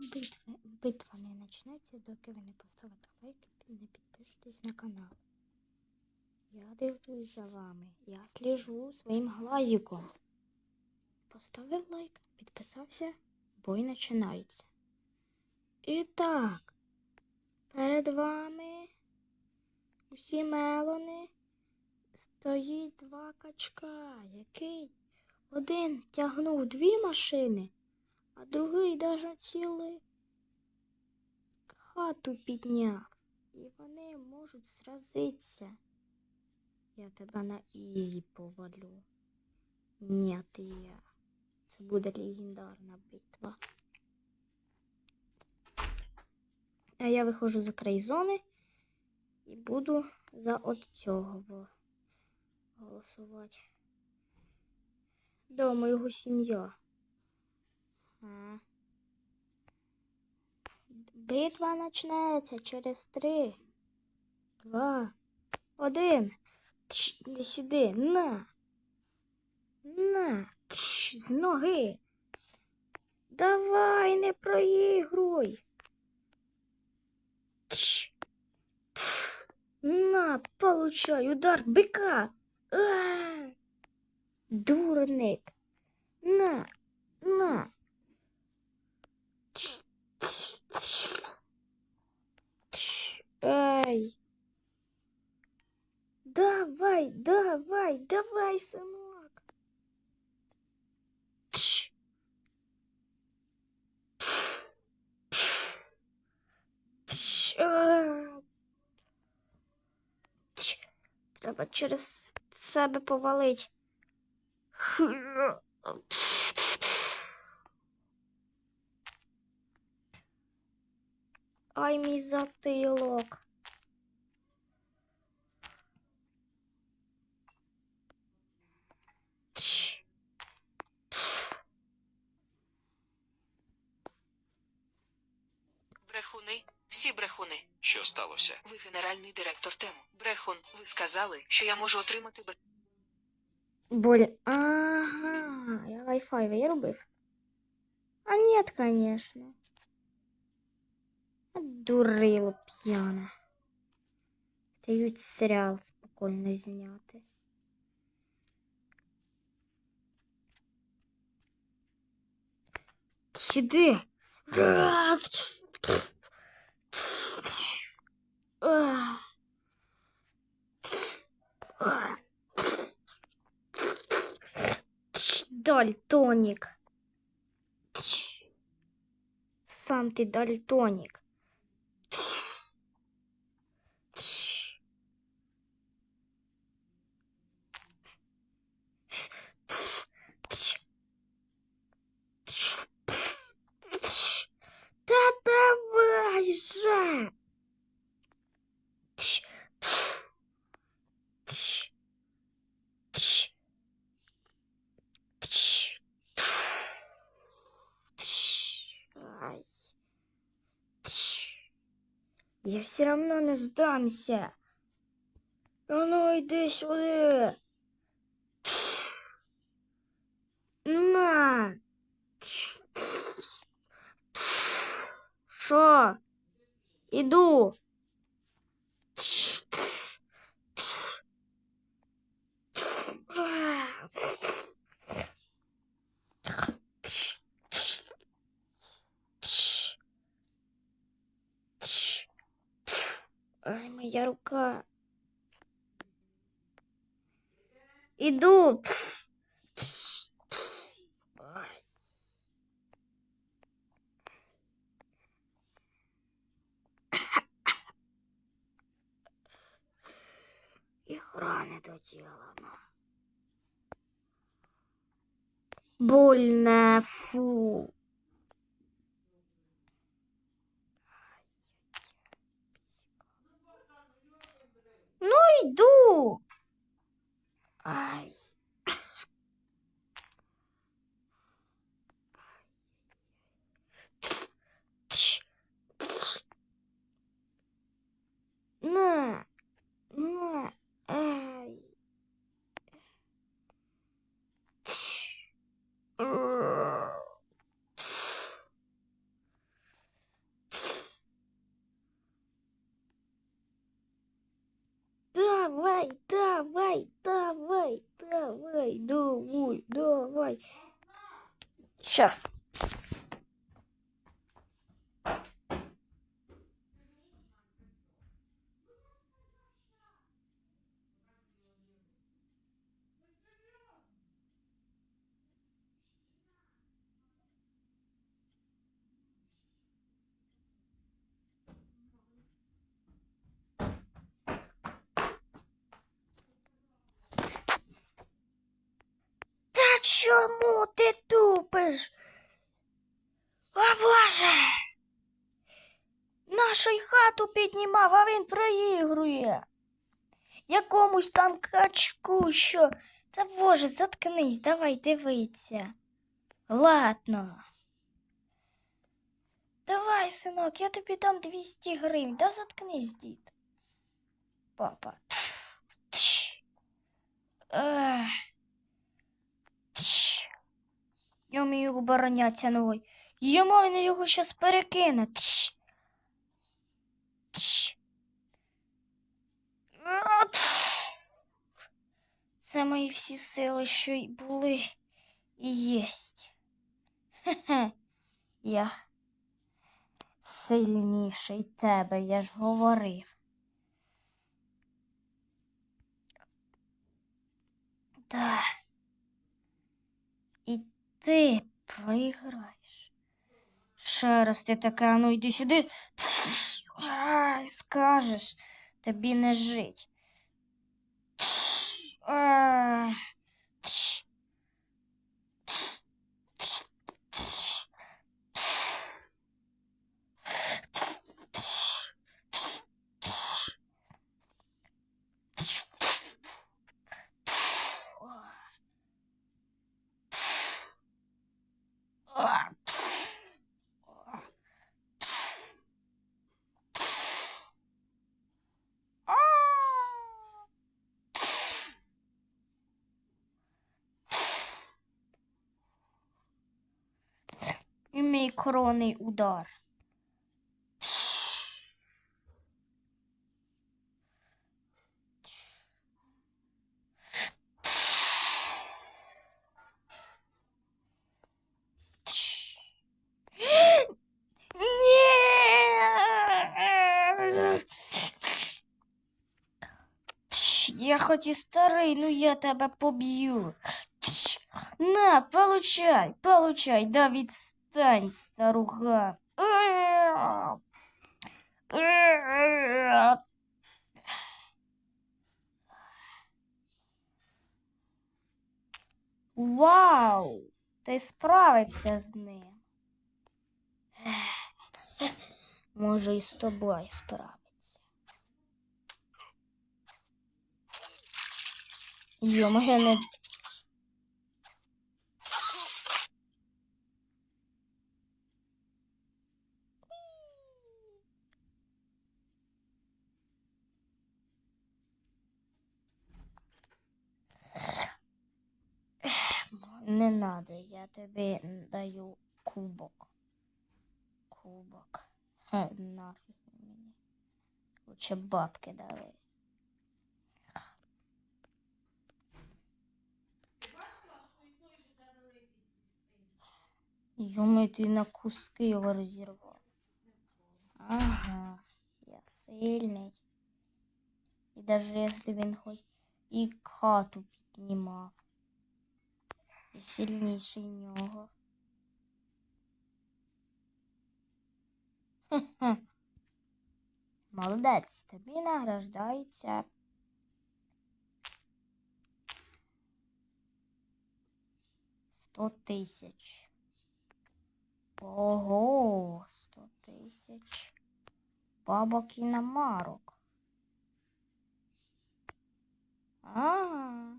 Битва, битва не почнеться, доки ви не поставите лайк і не підпишетесь на канал. Я дивлюсь за вами. Я сліжу своїм глазиком. Поставив лайк, підписався, бой починається. І так, перед вами усі мелони стоїть два качка, який один тягнув дві машини, а другий даже цілий хату підняв. І вони можуть сразитися. Я тебе на ізі повалю. Ні, ти я. Це буде легендарна битва. А я виходжу за край зони і буду за от цього голосувати. Дома його сім'я. А. Битва почнеться через три, два, один. Тш, Іди сюди. На. На. Тш, з ноги. Давай, не проігруй. Тш. Тш. На, получай удар бика. А! Дурник. На, на. Тш, тш, тш. Тш. Ай. Давай, давай, давай, сынок. Треба через себе повалить. Ай, мій затилок. Тш. Брехуни, всі брехуни. Що сталося? Ви генеральний директор тему. Брехун, ви сказали, що я можу отримати без. Более. Ага, я Wi-Fi вирубив. А нет, конечно. Дурило п'яне. Дають серіал спокійно зняти. Сюди. Дальтоник. Сам ты дальтоник. Я все равно не здамся. А ну йди сюди. На. Що? Іду. Моя рука. Иду. Ай. Ігра не доділана. Больно, фу. Ну, йду. Ай. На. На. Ай. давай, давай, давай, давай, давай, давай. Сейчас. Чому ти тупиш? О Боже! Нашу хату піднімав, а він проігрує. Якомусь там качку, що. Та Боже, заткнись, давай дивиться. Ладно. Давай, синок, я тобі дам 200 гривень. Да заткнись, дід. Папа. Ех. Тш. Я вмію оборонятися новий. Йому він його щас перекине. Тш. Тш. Це мої всі сили, що й були і єсть. Хе-хе. Я сильніший тебе, я ж говорив. Так. Ти проіграєш. Ще раз ти така, ну йди сюди. Ай, скажеш, тобі не жить. Ай. Коронний удар. Я хоч і старий, ну я тебе поб'ю. На, получай, получай, да відстань, старуга. Вау! Ти справився з ним. Може, і з тобою справиться. Йо-моє, не Не надо, я тобі даю кубок. Кубок. Хе, нафіг мені. Лучше бабки дали. Йоми, ти на куски його розірвав. Ага, я сильний. І навіть якщо він хоч і хату піднімав. Сильніший нього. Молодець, тобі награждається. Сто тисяч. Ого, сто тисяч. Бабок і намарок. Ага.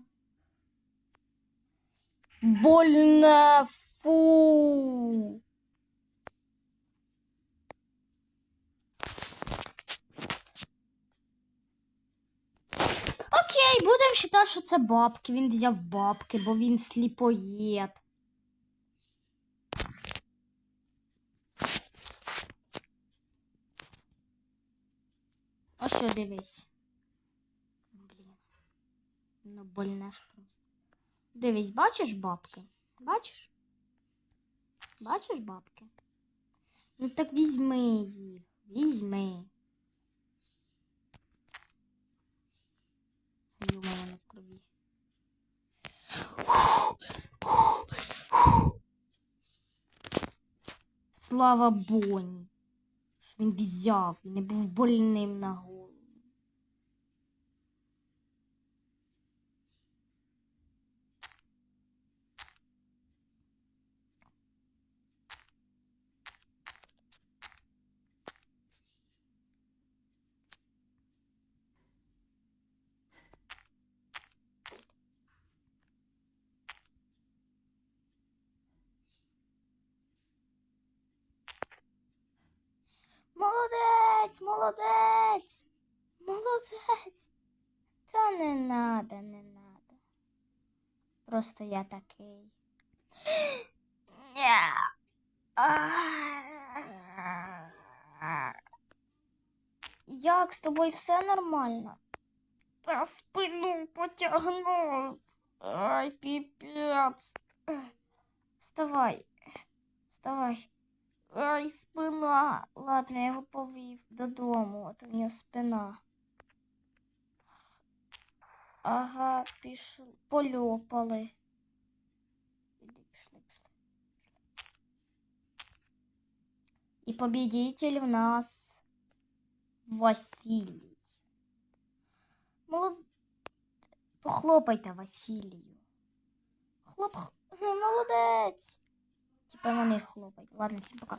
Больно фу. Окей, будемо вважати, що це бабки. Він взяв бабки, бо він сліпоєд. Ось що дивись. Блін. Воно больне ж просто. Дивись, бачиш бабки? Бачиш? Бачиш бабки? Ну так візьми їх. Візьми. Ю, мене в крові. Слава Боні. Що він взяв і не був больним на голову. Молодець, молодець, молодець. Та не надо, не надо. Просто я такий. Як з тобою все нормально? Та спину потягнув. Ай, піпець. Вставай. Вставай. Ай, спина. Ладно, я його повів додому, то в нього спина. Ага, пішли. Польопали. Іди, пішли, пішли. І победитель в нас Василій. Молод... Похлопайте Василію. Хлоп, молодець. Типа вони хлопать. Ладно, всем пока.